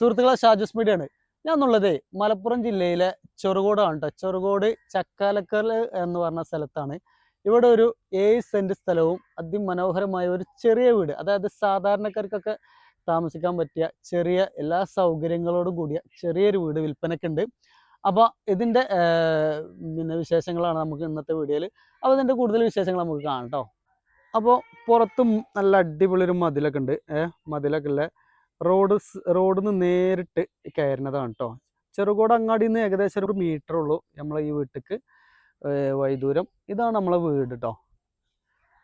സുഹൃത്തുക്കളെ ഷാജസ് മീഡിയാണ് ഞാൻ എന്നുള്ളത് മലപ്പുറം ജില്ലയിലെ ചെറുകോടാണ് കേട്ടോ ചെറുകോട് ചക്കാലക്കൽ എന്ന് പറഞ്ഞ സ്ഥലത്താണ്. ഇവിടെ ഒരു ഏഴ് സെന്റ് സ്ഥലവും അതിമനോഹരമായ ഒരു ചെറിയ വീട്. അതായത് സാധാരണക്കാർക്കൊക്കെ താമസിക്കാൻ പറ്റിയ ചെറിയ എല്ലാ സൗകര്യങ്ങളോടും കൂടിയ ചെറിയൊരു വീട് വിൽപ്പനക്കുണ്ട് അപ്പോൾ ഇതിന്റെ പിന്നെ വിശേഷങ്ങളാണ് നമുക്ക് ഇന്നത്തെ വീഡിയോയിൽ അപ്പോൾ ഇതിന്റെ കൂടുതൽ വിശേഷങ്ങൾ നമുക്ക് കാണാം കേട്ടോ അപ്പോൾ പുറത്തും നല്ല അടിപൊളി ഒരു മതിലൊക്കെ ഉണ്ട്. ഏഹ് മതിലൊക്കെ ഉള്ള റോഡ് റോഡിൽ നിന്ന് നേരിട്ട് കയറുന്നതാണ് കേട്ടോ ചെറുകോട് അങ്ങാടിയിൽ നിന്ന് ഏകദേശം ഒരു മീറ്റർ ഉള്ളൂ നമ്മളെ ഈ വീട്ടിക്ക് വൈദൂരം. ഇതാണ് നമ്മളെ വീട് കേട്ടോ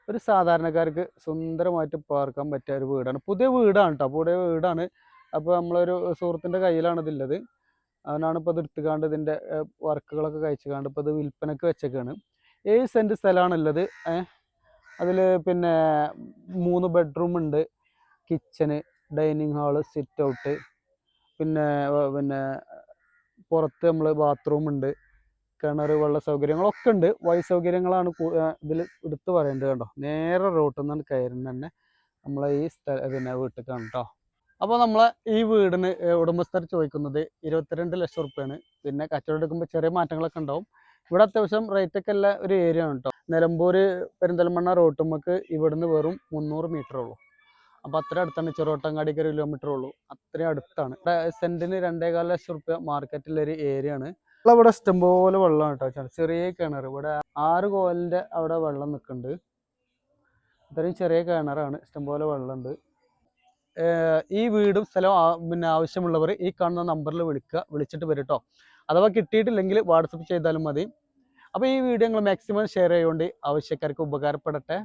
ഒരു സാധാരണക്കാർക്ക് സുന്ദരമായിട്ട് പാർക്കാൻ പറ്റിയ ഒരു വീടാണ്. പുതിയ വീടാണ് കേട്ടോ പുതിയ വീടാണ്. അപ്പോൾ നമ്മളൊരു സുഹൃത്തിന്റെ കയ്യിലാണ് ഇതില്ലത്. അവനാണ് ഇപ്പോൾ ഇത് എടുത്തുകാണ്ട് ഇതിന്റെ വർക്കുകളൊക്കെ കഴിച്ചുകാണ്ട് ഇപ്പോൾ ഇത് വിൽപ്പനക്ക് വെച്ചേക്കാണ്. ഏഴ് സെന്റ് സ്ഥലമാണുള്ളത് അതിൽ പിന്നെ മൂന്ന് ബെഡ്റൂം ഉണ്ട്. Kitchen dining hall sit out പിന്നെ പിന്നെ പുറത്ത് നമ്മൾ ബാത്റൂം ഉണ്ട്. കിണർ വെള്ള സൗകര്യങ്ങളൊക്കെ ഉണ്ട്. വഴി സൗകര്യങ്ങളാണ് ഇതിൽ എടുത്തു പറയേണ്ടത് കേട്ടോ നേരെ റോട്ടിൽ നിന്നാണ് കയറുന്നത് തന്നെ നമ്മളെ ഈ സ്ഥല പിന്നെ വീട്ടിലേക്കാണ് കേട്ടോ അപ്പോൾ നമ്മളെ ഈ വീടിന് ഉടമസ്ഥർ ചോദിക്കുന്നത് ഇരുപത്തിരണ്ട് ലക്ഷം റുപ്യാണ്. പിന്നെ കച്ചവടം എടുക്കുമ്പോൾ ചെറിയ മാറ്റങ്ങളൊക്കെ ഉണ്ടാവും. ഇവിടെ അത്യാവശ്യം റേറ്റൊക്കെ ഉള്ള ഒരു ഏരിയ ആണ് കേട്ടോ നിലമ്പൂർ പെരിന്തൽമണ്ണ റോട്ടുമ്മക്ക് ഇവിടുന്ന് വെറും മുന്നൂറ് മീറ്റർ ഉള്ളൂ. അപ്പോൾ അത്ര അടുത്താണ് ചെറുവട്ടങ്ങാടിക്ക് ഒരു കിലോമീറ്റർ ഉള്ളൂ. അത്രയും അടുത്താണ്. ഇവിടെ സെന്റിന് രണ്ടേകാൽ ലക്ഷം റുപ്യ മാർക്കറ്റിലെ ഒരു ഏരിയ ആണ്. ഇവിടെ ഇഷ്ടം പോലെ വെള്ളമാണ് കേട്ടോ ചെറിയ കിണർ. ഇവിടെ ആറ് കോലിന്റെ അവിടെ വെള്ളം നിൽക്കുന്നുണ്ട് ഇത്രയും ചെറിയ കിണറാണ്. ഇഷ്ടംപോലെ വെള്ളമുണ്ട് ഈ വീടും സ്ഥലവും പിന്നെ ആവശ്യമുള്ളവർ ഈ കാണുന്ന നമ്പറിൽ വിളിക്കുക വിളിച്ചിട്ട് വരും കേട്ടോ അഥവാ കിട്ടിയിട്ടില്ലെങ്കിൽ വാട്സപ്പ് ചെയ്താലും മതി. അപ്പോൾ ഈ വീഡിയോ നിങ്ങൾ മാക്സിമം ഷെയർ ചെയ്യുകൊണ്ട് ആവശ്യക്കാർക്ക് ഉപകാരപ്പെടട്ടെ.